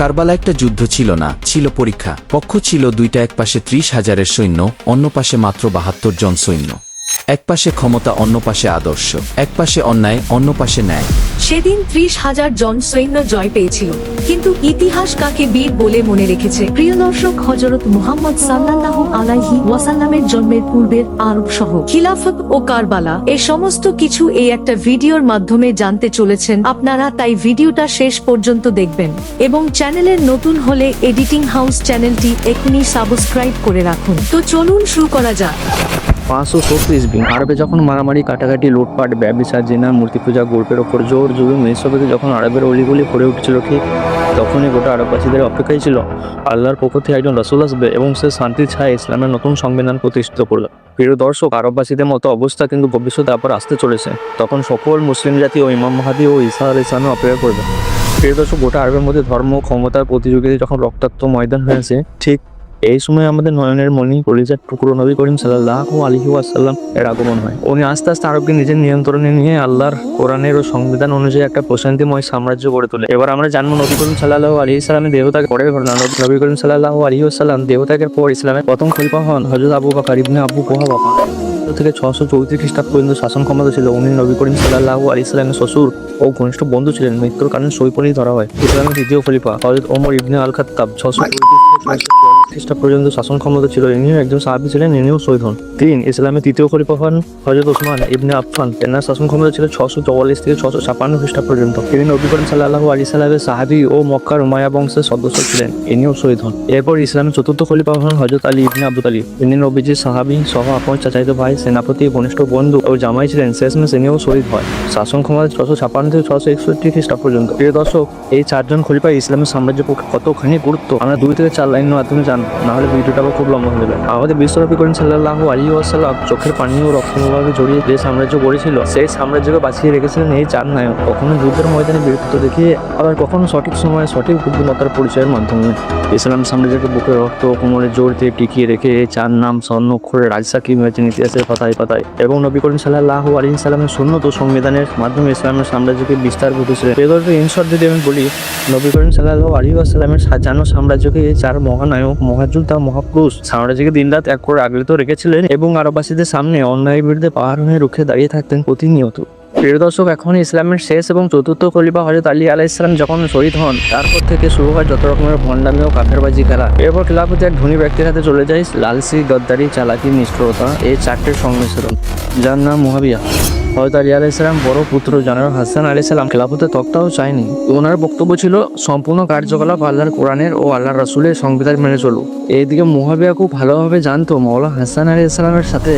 কারবালা একটা যুদ্ধ ছিল না, ছিল পরীক্ষা। পক্ষ ছিল দুইটা এক পাশে ত্রিশ হাজারের সৈন্য, অন্য পাশে মাত্র বাহাত্তর জন সৈন্য। এক পাশে ক্ষমতা অন্য পাশে আদর্শ। এক পাশে অন্যায় অন্য পাশে ন্যায়। সেদিন ত্রিশ হাজার জন সৈন্য জয় পেয়েছিল। কিন্তু ইতিহাস কাকে বীর বলে মনে রেখেছে? প্রিয় দর্শক, হজরত মুহাম্মদ সাল্লাহ আলাইহি ওয়াসাল্লামের জন্মের পূর্বের আরব সহ খিলাফত ও কারবালা, এ সমস্ত কিছু এই একটা ভিডিওর মাধ্যমে জানতে চলেছেন আপনারা, তাই ভিডিওটা শেষ পর্যন্ত দেখবেন। এবং চ্যানেলের নতুন হলে এডিটিং হাউস চ্যানেলটি এখনই সাবস্ক্রাইব করে রাখুন। তো চলুন শুরু করা যাক। পাঁচশো ছত্রিশ বিন। আরবে যখন মারামারি, কাটাকাটি, লুটপাট ব্যবসা জেনা মূর্তি পূজা গোল্পের ওপর জোর, জুলুম এসবেতে যখন আরবের অলিগুলি ভরে উঠছিল, ঠিক তখনই গোটা আরববাসীদের অপেক্ষায় ছিল। আল্লাহর পক্ষ থেকে একজন রসুল আসবে এবং সে শান্তির ছায় ইসলামের নতুন সংবিধান প্রতিষ্ঠিত করবে। প্রিয় দর্শক, আরববাসীদের মতো অবস্থা কিন্তু ভবিষ্যতে আবার আসতে চলেছে। তখন সকল মুসলিম জাতি ও ইমাম মাহাদি ও ইসা আল ইসলামে অপেক্ষা করবে। প্রিয় দর্শক, গোটা আরবের মধ্যে ধর্ম, ক্ষমতার প্রতিযোগিতা যখন রক্তাক্ত ময়দান হয়েছে, ঠিক এই সময় আমাদের নয়নের মণি পরিজার টুকরো নবী করিম সাল্লাহ আলহি আসাল্লাম এর আগমন হয়। উনি আস্তে আস্তে আরবকে নিজের নিয়ন্ত্রণে নিয়ে আল্লাহর কোরআনের ও সংবিধান অনুযায়ী একটা প্রশান্তিময় সাম্রাজ্য গড়ে তোলে। এবার আমরা জানব নবী করিম সাল্লাহ আলী ইসলামের দেহত্যাগ পরের ঘটনা। নবী- করিম সাল্লাহ আলী আসাল্লাম দেহত্যাগের পর ইসলামের প্রথম খলিফা হন হজরত আবু বাকার ইবনে আবু কোহাবা। থেকে ছশো চৌত্রিশ খ্রিস্টাব্দ পর্যন্ত শাসন ক্ষমতা ছিল। উনি নবী করিম সাল্লাহ আলী ইসলামের শ্বশুর ও ঘনিষ্ঠ বন্ধু ছিলেন। মৃত্যুর কারণে সৈপনেই ধরা হয়। ইসলামের দ্বিতীয় খলিফা হজরত ওমর ইবনে আল খাত্তাব ছশো খ্রিস্টাব্দ পর্যন্ত শাসন ক্ষমতা ছিল। ইনিও একজন সাহাবি ছিলেন, ইনিও শহীদ হন। তিন, ইসলামের তৃতীয় খলিফা হন হজরত ওসমান ইবনে আফফান। এনার শাসন ক্ষমতা ছিল ছশো চৌয়াল্লিশ থেকে ছশো ছাপান্ন খ্রিস্টাব্দ পর্যন্ত। তিনি নবী করিম সাল্লাহ আলী সাল্লামের সাহাবি ও মক্কার উমায়া বংশের সদস্য ছিলেন, ইনিও শহীদ হন। এরপর ইসলামের চতুর্থ খলিফা হন হজরত আলী ইবনে আবু তালিব ইনি নবীজির সাহাবি সহ আপন চাচাইতো ভাই, সেনাপতি ঘনিষ্ঠ বন্ধু ও জামাই ছিলেন। শেষমেশ ইনিও শহীদ হয়। শাসন ক্ষমতা ছশো ছাপান্ন থেকে ছশো একষট্টি খ্রিস্টাব্দ পর্যন্ত। প্রিয় দর্শক, এই চারজন খলিফা ইসলামের সাম্রাজ্য পক্ষে কতখানি গুরুত্ব? আমরা দুই থেকে চার লাইনের মাধ্যমে জান। না হলে ভিডিওটা আবার খুব লম্বা হয়ে যাবে। আমাদের বিশ্বব্যাপী করেন সাল্লাহ আলী ওয়াসাল্লাম, চোখের পানি ও রক্তভাবে জড়িয়ে যে সাম্রাজ্য গড়েছিল, সেই সাম্রাজ্যকে বাঁচিয়ে রেখেছিলেন এই চার নায়ক। কখনো যুদ্ধের ময়দানে বীরত্ব দেখিয়ে আবার কখনো সঠিক সময়ে সঠিক বুদ্ধিমত্তার পরিচয়ের মাধ্যমে। ইসলাম সাম্রাজ্যকে বুকে রক্ত কোমরে জোর দিয়ে টিকিয়ে রেখে এই চার নাম স্বর্ণ অক্ষরে রাজসাক্ষী হয়েছেন ইতিহাসের পাতায় পাতায়। এবং নবী করিম সাল্লাহ আলী সাল্লামের সুন্নত সংবিধানের মাধ্যমে ইসলামের সাম্রাজ্যকে বিস্তার ঘটেছিলেন এবার ইনশর্ট যদি আমি বলি, নবী করিম সাল্লাহ আলী আসসালামের সাজানো সাম্রাজ্যকে এই চার মহানায়ক মহাযুদ্ধা মহাপুরুষ। সাম্রাজ্যকে দিনরাত এক করে আগলিত রেখেছিলেন এবং আরববাসীদের সামনে অন্যায়ের বিরুদ্ধে পাহাড় হয়ে রুখে দাঁড়িয়ে থাকতেন প্রতিনিয়ত। প্রিয় দর্শক, এখন ইসলামের শেষ এবং চতুর্থ খলিফা হজরত আলী আলাহ ইসলাম যখন শহীদ হন, তারপর থেকে শুরু হয় যত রকমের ভণ্ডামি ও কাফেরবাজি খেলা। এরপর খেলাফতে এক ধনী ব্যক্তির হাতে চলে যায় লালসি গদ্দারি, চালাকি, নিষ্ঠুরতা এই চারটের সংমিশ্রণ। যার নাম মুহাবিয়া। হয়তো আলী আলাহ ইসলাম বড় পুত্র জেনারেল হাসান আলী সালাম খেলাফতে তক্তাও চায়নি। ওনার বক্তব্য ছিল, সম্পূর্ণ কার্যকলাপ আল্লাহর কোরআনের ও আল্লাহর রাসুলের সংবিধান মেনে চলুক। এইদিকে মুহাবিয়া খুব ভালোভাবে জানতো মৌলা হাসান আলী ইসলামের সাথে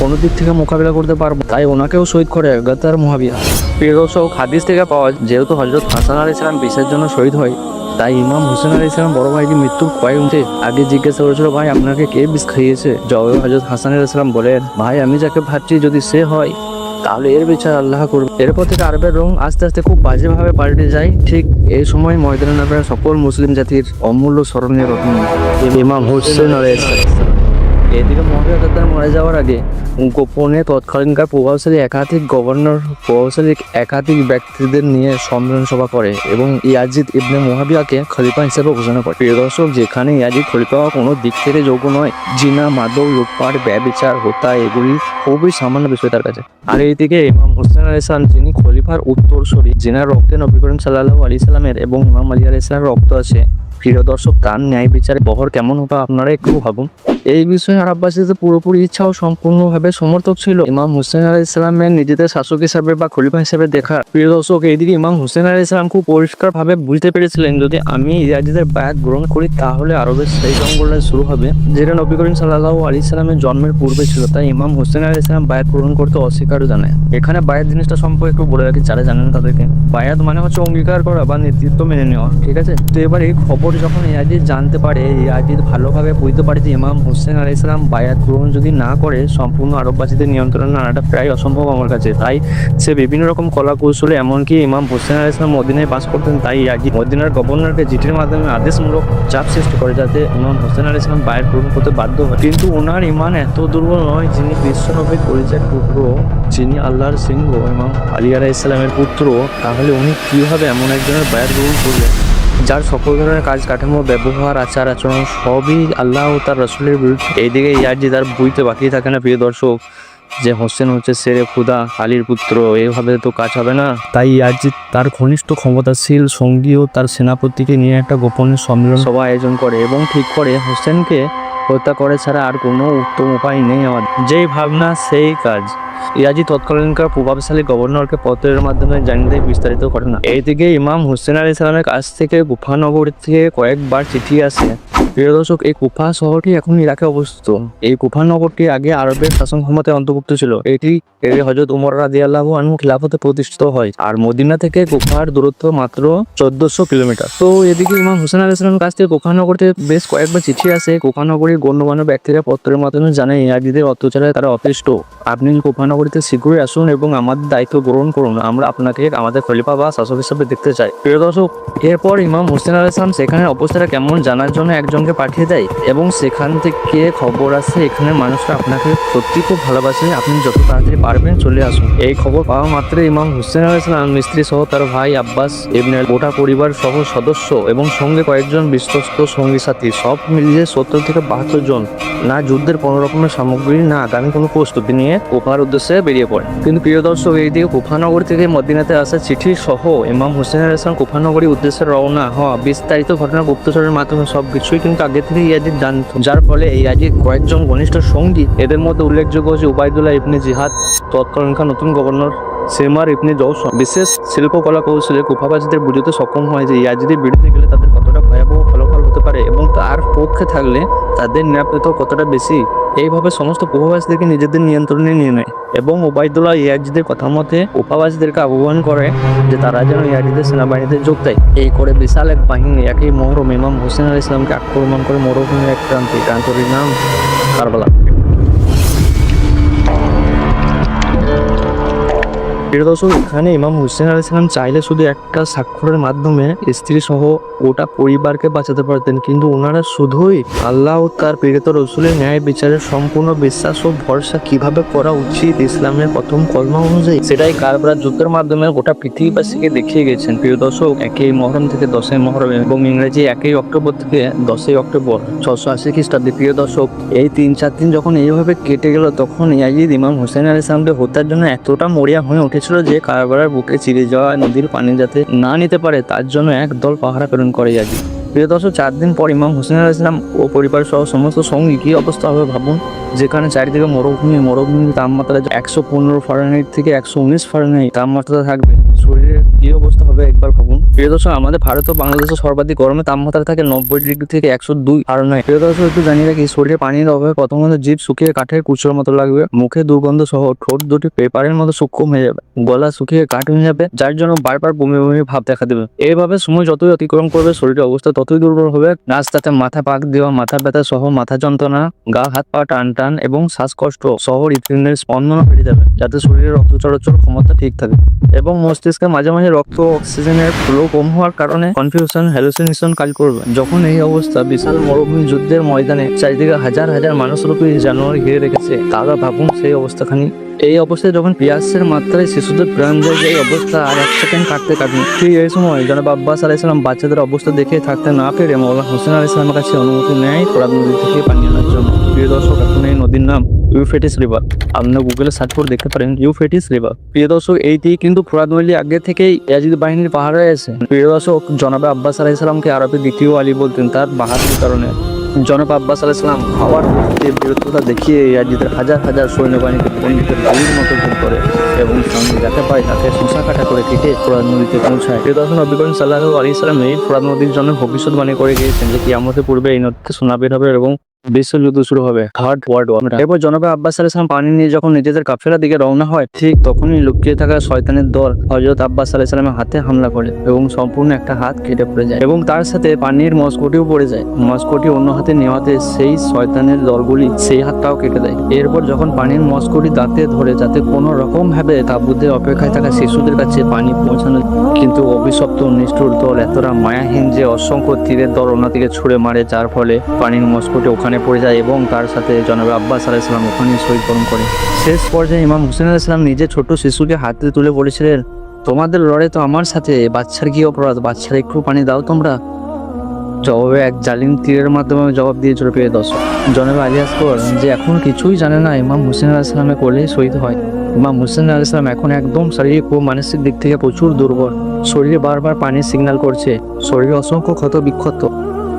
কোনো দিক থেকে মোকাবিলা করতে পারব তাই ওনাকেও শহীদ করে গাদ্দার মুহাবিয়া। প্রিয় দর্শক, হাদিস থেকে পাওয়া যেহেতু হজরত হাসান আলী ইসলাম বিশের জন্য শহীদ হয়, তাই ইমাম হোসেন আলী ইসলাম বড় ভাইকে মৃত্যুর কয়েক মুহূর্তে আগে জিজ্ঞাসা করেছিল, ভাই, আপনাকে কে বিষ খাইয়েছে? জবাবে হজরত হাসান আলী ইসলাম বলেন, ভাই, আমি যাকে ভাবছি যদি সে হয় তাহলে এর বিচার আল্লাহ করবে। এরপর থেকে আরবের রং আস্তে আস্তে খুব বাজেভাবে পাল্টে যায়। ঠিক এই সময় ময়দানে নামে সকল মুসলিম জাতির অমূল্য স্মরণীয় রত্ন। ইমাম হোসেন আলাইহিস এদিকে মহাবীর গাদ্দার মারা যাওয়ার আগে গোপনে তৎকালীনকার প্রভাবশালী একাধিক গভর্নর, প্রভাবশালী একাধিক ব্যক্তিদের নিয়ে সম্মেলন সভা করে এবং ইয়াজিদ ইবনে মহাবিয়াকে খলিফা হিসেবে ঘোষণা করে। প্রিয় দর্শক, যেখানে ইয়াজিদ খলিফা কোনো দিক থেকে যোগ্য নয়, জিনা, মাদক, লুটপাট, ব্যবচার, হত্যা, এগুলি খুবই সামান্য বিষয় তার কাছে। আর এইদিকে ইমাম হোসেন আলী ইসলাম যিনি খলিফার উত্তরসূরি, যিনার রক্তে নবীকরণ সাল্লাহ আলী সাল্লামের এবং ইমাম আলী আলী ইসলামের রক্ত আছে প্রিয় দর্শক তার ন্যায় বিচারে বহর কেমন হবে আপনারা একটু ভাবুন। এই বিষয়ে আরববাসীদের পুরোপুরি ইচ্ছা ও সম্পূর্ণভাবে সমর্থক ছিল ইমাম হুসেন আলী ইসলামের নিজেদের শাসক হিসাবে বা খলিফা হিসাবে দেখা। প্রিয় দর্শক, এইদিকে ইমাম হুসেন আলী ইসলাম খুব পরিষ্কারভাবে বুঝতে পেরেছিলেন, যদি আমি ইয়াজিদের বায়াত গ্রহণ করি, তাহলে আরবের সেই জঙ্গলে শুরু হবে, যেটা নবী করিম সাল্লাহ আলী ইসলামের জন্মের পূর্বে ছিল। তাই ইমাম হুসেন আলী ইসলাম বায়াত গ্রহণ করতে অস্বীকারও জানায়। এখানে বায়াত জিনিসটা সম্পর্কে একটু বলে রাখি, যারা জানেন তাদেরকে। বায়াত মানে হচ্ছে অঙ্গীকার করা বা নেতৃত্ব মেনে নেওয়া, ঠিক আছে? তো এবার এই খবর যখন ইয়াজিদ জানতে পারে ইয়াজিদ ভালোভাবে বুঝতে পারে যে ইমাম হোসেন আলী ইসলাম বায়াত গ্রহণ যদি না করে, সম্পূর্ণ আরববাসীদের নিয়ন্ত্রণে আনাটা প্রায় অসম্ভব আমার কাছে। তাই সে বিভিন্ন রকম কলা কৌশলে এমনকি ইমাম হোসেন আলী ইসলাম মদিনায় বাস করতেন, তাই ইয়াজিদ মদিনার গভর্নরকে চিঠির মাধ্যমে আদেশমূলক চাপ সৃষ্টি করে যাতে ইমাম হোসেন আলী ইসলাম বায়াত গ্রহণ করতে বাধ্য হয়। কিন্তু ওনার ইমান এত দুর্বল নয়, যিনি বিশ্বনবীর পরিচয় পুত্র, যিনি আল্লাহর সিংহ ইমাম আলী আলাহ ইসলামের পুত্র, তাহলে উনি কীভাবে এমন একজনের বায়াত গ্রহণ করলেন? যার সকল ধরনের কাজ কাঠামো ব্যবহার আচার আচরণ সবই আল্লাহ ও তার রসুলের বিরুদ্ধে। এইদিকে ইয়ারজি তার বইতে বাকি থাকে না প্রিয় দর্শক যে হোসেন হচ্ছে সেরে খুদা আলীর পুত্র এইভাবে তো কাজ হবে না। তাই ইয়ারজি তার ঘনিষ্ঠ ক্ষমতাশীল সঙ্গী ও তার সেনাপতিকে নিয়ে একটা গোপন সম্মেলন সভা আয়োজন করে এবং ঠিক করে হোসেনকে হত্যা করে ছাড়া আর কোনো উত্তম উপায় নেই আমার যেই ভাবনা সেই কাজ। ইয়াজি তৎকালীনকার প্রভাবশালী গভর্নরকে পত্রের মাধ্যমে জানিয়ে দেয় বিস্তারিত ঘটনা। এইদিকে ইমাম হুসেন আলী সালামের কাছ থেকে গুফানগর থেকে কয়েকবার চিঠি আসে। প্রিয় দর্শক, এই কুফা শহরটি এখন ইরাকে অবস্থিত। এই কুফা নগরটি আগে আরবের শাসন ক্ষমতায় অন্তর্ভুক্ত ছিল। এটি এর হজরত উমর রাজি আল্লাহ আনহু খিলাফতে প্রতিষ্ঠিত হয়। আর মদিনা থেকে কুফার দূরত্ব মাত্র চোদ্দশো কিলোমিটার। তো এদিকে ইমাম হোসেন আলী ইসলামের কাছ থেকে কুফা নগরতে বেশ কয়েকবার চিঠি আসে। কুফা নগরীর গণ্যমান্য ব্যক্তিরা পত্রের মাধ্যমে জানায় ইয়াজিদের অত্যাচারে তারা অতিষ্ঠ। আপনি কুফা নগরীতে শীঘ্রই আসুন এবং আমাদের দায়িত্ব গ্রহণ করুন। আমরা আপনাকে আমাদের খলিফা বা শাসক হিসেবে দেখতে চাই। প্রিয় দর্শক, এরপর ইমাম হোসেন আল ইসলাম সেখানে অবস্থাটা কেমন জানার জন্য একজনকে পাঠিয়ে দেয় এবং সেখান থেকে খবর আসে, এখানে মানুষরা আপনাকে সত্যি খুব ভালোবাসে। আপনি যত তাড়াতাড়ি পারবেন চলে আসুন। এই খবর পাওয়া মাত্র ইমাম হুসেন আল ইসলাম স্ত্রী সহ তার ভাই আব্বাস ইবনে গোটা পরিবার সহ সদস্য এবং সঙ্গে কয়েকজন বিশ্বস্ত সঙ্গী সাথী, সব মিলিয়ে সত্তর থেকে বাহাত্তর জন। না যুদ্ধের কোনো রকমের সামগ্রী, না আগামী কোনো প্রস্তুতি নিয়ে কুফার উদ্দেশ্যে বেরিয়ে পড়ে কিন্তু প্রিয় দর্শক, এইদিকে কুফানগর থেকে মদিনাতে আসা চিঠি সহ ইমাম হুসেন আল ইসলাম কুফানগরী উদ্দেশ্যে রওনা হওয়া বিস্তারিত ঘটনা গুপ্তচরের মাধ্যমে সব কিছুই কিন্তু আগে থেকে ইয়াজিদ জানত যার ফলে এই ইয়াজিদ কয়েকজন ঘনিষ্ঠ সঙ্গী, এদের মধ্যে উল্লেখযোগ্য হচ্ছে উবায়দুল্লাহ ইবনে জিহাদ, তৎকালীনকার নতুন গভর্নর সেমার ইবনে জৌসন বিশেষ শিল্পকলা কৌশলে কুফাবাসীদের বুঝতে সক্ষম হয় যে ইয়াজিদের বিরুদ্ধে গেলে তাদের কতটা পারে এবং তার পক্ষে থাকলে তাদের নিরাপত্তা কতটা বেশি? এইভাবে সমস্ত উপবাসীদেরকে নিজেদের নিয়ন্ত্রণে নিয়ে নেয় এবং ওবায়দুল্লাহ ইয়াজিদের কথা মতে উপবাসীদেরকে আহ্বান করে যে তারা যেন ইয়াজিদের সেনাবাহিনীতে যোগ দেয়। এই করে বিশাল এক বাহিনী একই মহরম ইমাম হোসেন আল ইসলামকে আক্রমণ করে মরুভূমির এক প্রান্তে প্রান্তটির নাম কারবালা। প্রিয় দর্শক, এখানে ইমাম হুসেন আল ইসলাম চাইলে শুধু একটা স্বাক্ষরের মাধ্যমে স্ত্রী সহ ওটা পরিবারকে বাঁচাতে পারতেন, কিন্তু ওনারা শুধুই আল্লাহ ও তার প্রেরিত রসুলের ন্যায় বিচারের সম্পূর্ণ বিশ্বাস ও ভরসা কীভাবে করা উচিত ইসলামের প্রথম কলমা অনুযায়ী, সেটাই কারবার যুদ্ধের মাধ্যমে গোটা পৃথিবীবাসীকে দেখিয়ে গেছেন। প্রিয় দর্শক, একই মহরম থেকে দশই মহরম এবং ইংরেজি একই অক্টোবর থেকে দশই অক্টোবর ছশো আশি খ্রিস্টাব্দে। প্রিয় দর্শক, এই তিন চার দিন যখন এইভাবে কেটে গেল, তখন ইয়াজিদ ইমাম হোসেন আলী ইসলামকে হত্যার জন্য এতটা মরিয়া হয়ে উঠেছিল যে কারবারের বুকে চিরে যাওয়া নদীর পানি যাতে না নিতে পারে, তার জন্য এক দল পাহারা প্রেরণ করে ইয়াজিদ প্রিয় দর্শক, চার দিন পর ইমাম হোসেন আল ইসলাম ও পরিবার সহ সমস্ত সঙ্গী কী অবস্থা হবে ভাবুন, যেখানে চারিদিকে মরুভূমি, মরুভূমির তাপমাত্রা একশো পনেরো ফারেনহাইট থেকে একশো উনিশ ফারেনহাইট তাপমাত্রা থাকবে। শরীরের অবস্থা হবে একবার ভাবুন। প্রিয় দর্শক, আমাদের ভারত ও বাংলাদেশের সর্বাধিক গরমে তাপমাত্রা থাকে নব্বই ডিগ্রি থেকে একশো দুই ফারেনহাইট। প্রিয় দর্শক, একটু জানিয়ে রাখি, শরীরে পানির অভাবে প্রথমত জীব শুকিয়ে কাঠের কুচোর মতো লাগবে। মুখে দুর্গন্ধ সহ ঠোঁট দুটি পেপারের মতো সূক্ষ্ম হয়ে যাবে। গলা শুকিয়ে কাঠ হয়ে যাবে, যার জন্য বারবার বমি বমি ভাব দেখা দেবে। এইভাবে সময় যতই অতিক্রম করবে, শরীরের অবস্থা ততই দুর্বল হবে। রাস্তাতে মাথা পাক দেওয়া, মাথা ব্যথা সহ মাথা যন্ত্রণা, গা হাত পা টান টান এবং শ্বাসকষ্ট সহ হৃদপিণ্ডের স্পন্দন বেড়ে যাবে, যাতে শরীরের রক্ত চলাচল ক্ষমতা ঠিক থাকে। এবং মস্তিষ্কে মাঝে মাঝে রক্ত অক্সিজেনের ফ্লো কম হওয়ার কারণে কনফিউশন হ্যালুসিনেশন কাজ করবে। যখন এই অবস্থা, বিশাল মরুভূমি যুদ্ধের ময়দানে চারিদিকে হাজার হাজার মানুষ মানুষরূপী জানোয়ার ঘিরে রেখেছে, তারা ভাবুন সেই অবস্থাখানি। এই অবস্থায় যখন পিয়াসের মাত্রায় শিশুদের প্রাণ যায়, এই অবস্থা আর এক সেকেন্ড কাটতে কাটবে ঠিক এই সময় জনাব আব্বাস আলাইসালাম বাচ্চাদের অবস্থা দেখে থাকতে না পেরে মৌলানা হোসেন আলাইসালামের কাছে অনুমতি নেয় নদী থেকে পানি জন্য। প্রিয় দর্শক, এখন এই নদীর নাম ইউফেটিস রিভার। আপনারা গুগলে সার্চ করে দেখতে পারেন ইউফেটিস রিভার। প্রিয় দর্শক, এইটি কিন্তু ফোরাত নদী আগে থেকেই ইয়াজিদ বাহিনীর পাহাড়ে আছে। প্রিয় দর্শক, জনাবে আব্বাস আলাইসালামকে আরবে দ্বিতীয় আলী বলতেন তার বাহাদুর কারণে। জনাব আব্বাস আলাইসালাম হওয়ার বীরত্বতা দেখিয়ে ইয়াজিদের হাজার হাজার সৈন্যবাহিনীকে পণ্ডিতের বালির মতো ভুল করে এবং সামনে যাকে পায় তাকে শোষা কাটা করে কেটে ফোরাত নদীতে পৌঁছায়। প্রিয় দর্শক, নবী করিম সাল্লাহ আলী সালাম এই ফোরাত নদীর জন্য ভবিষ্যৎবাণী করে গিয়েছেন যে কি আমাদের পূর্বে এই নদীতে সোনা বের হবে এবং বিশ্বযুদ্ধ শুরু হবে। Third world war. এরপর জনাবে আব্বাস আলাইসলাম পানি নিয়ে যখন নিজেদের কাফেলার দিকে রওনা হয়, ঠিক তখনই লুকিয়ে থাকা শয়তানের দল হজরত আব্বাস আলাইসালামের হাতে হামলা করে এবং সম্পূর্ণ একটা হাত কেটে পড়ে যায় এবং তার সাথে পানির মস্কটিও পড়ে যায়। মস্কটি অন্য হাতে নেওয়াতে সেই শয়তানের দলগুলি সেই হাতটাও কেটে দেয়। এরপর যখন পানির মস্কটি দাঁতে ধরে যাতে কোনো রকম ভাবে তাবুদের অপেক্ষায় থাকা শিশুদের কাছে পানি পৌঁছানো কিন্তু অভিশপ্ত নিষ্ঠুর দল এতটা মায়াহীন যে অসংখ্য তীরের দল অন্যদিকে ছুড়ে মারে, যার ফলে পানির মস্কটি ওখানে পড়ে যায় এবং তার সাথে জনাবে আব্বাস আলাইসালাম ওখানে শহীদ বরণ করে। শেষ পর্যায়ে ইমাম হুসেন আলাইসালাম নিজে ছোট শিশুকে হাতে তুলে বলেছিলেন, তোমাদের লড়াই তো আমার সাথে বাচ্চার কি অপরাধ? বাচ্চার একটু পানি দাও তোমরা। জবাবে এক জালিম তীরের মাধ্যমে জবাব দিয়ে দিয়েছিল, প্রিয় দর্শক, জনাব আলিয়াসকর যে এখন কিছুই জানে না ইমাম হুসেন আলাহিসামের কোলে শহীদ হয়। ইমাম হুসেন আলাহিসাম এখন একদম শারীরিক ও মানসিক দিক থেকে প্রচুর দুর্বল। শরীরে বারবার পানির সিগন্যাল করছে। শরীরে অসংখ্য ক্ষত বিক্ষত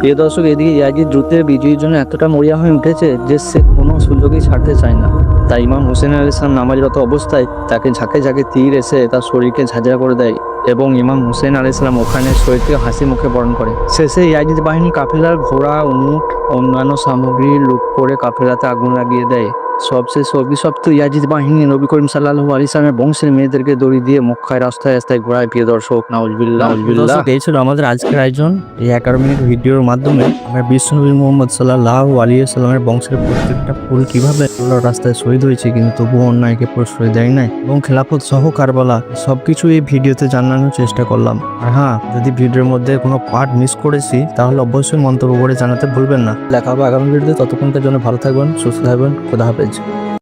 প্রিয় দর্শক, এদিকে ইয়াজিদ দ্রুতের বিজয়ীর জন্য এতটা মরিয়া হয়ে উঠেছে যে সে কোনো সুযোগই ছাড়তে চায় না। তাই ইমাম হুসেন আল ইসলাম নামাজরত অবস্থায় তাকে ঝাঁকে ঝাঁকে তীর এসে তার শরীরকে ঝাঁঝরা করে দেয় এবং ইমাম হুসেন আল ইসলাম ওখানে শরীরকে হাসি মুখে বরণ করে। শেষে ইয়াজিদ বাহিনী কাফেলার ঘোড়া উমুট অন্যান্য সামগ্রী লুট করে কাফেলাতে আগুন লাগিয়ে দেয়। সবশেষ অভিশপ্ত ইয়াজিদ বাহিনী নবী করিম সাল্লাহু আলী ইসলামের বংশের মেয়েদেরকে দড়ি দিয়ে মক্কায় রাস্তায় রাস্তায় ঘোরায় প্রিয় দর্শক নাউজবিল্লাহ দর্শক এই ছিল আমাদের আজকের আয়োজন। এই এগারো মিনিট ভিডিওর মাধ্যমে আমরা বিশ্বনবী মোহাম্মদ সাল্লাহ আলী সাল্লামের বংশের প্রত্যেকটা ফুল কীভাবে রাস্তায় শহীদ হয়েছে কিন্তু তবুও অন্যায়কে প্রশ্রয় দেয় নাই এবং খেলাফত সহ কারবালা সবকিছু এই ভিডিওতে জানানোর চেষ্টা করলাম। আর হ্যাঁ যদি ভিডিওর মধ্যে কোনো পার্ট মিস করেছি তাহলে অবশ্যই মন্তব্য করে জানাতে ভুলবেন না। দেখা হবে আগামী ভিডিওতে। ততক্ষণকার জন্য ভালো থাকবেন সুস্থ থাকবেন। খোদা হাফেজ। Jones.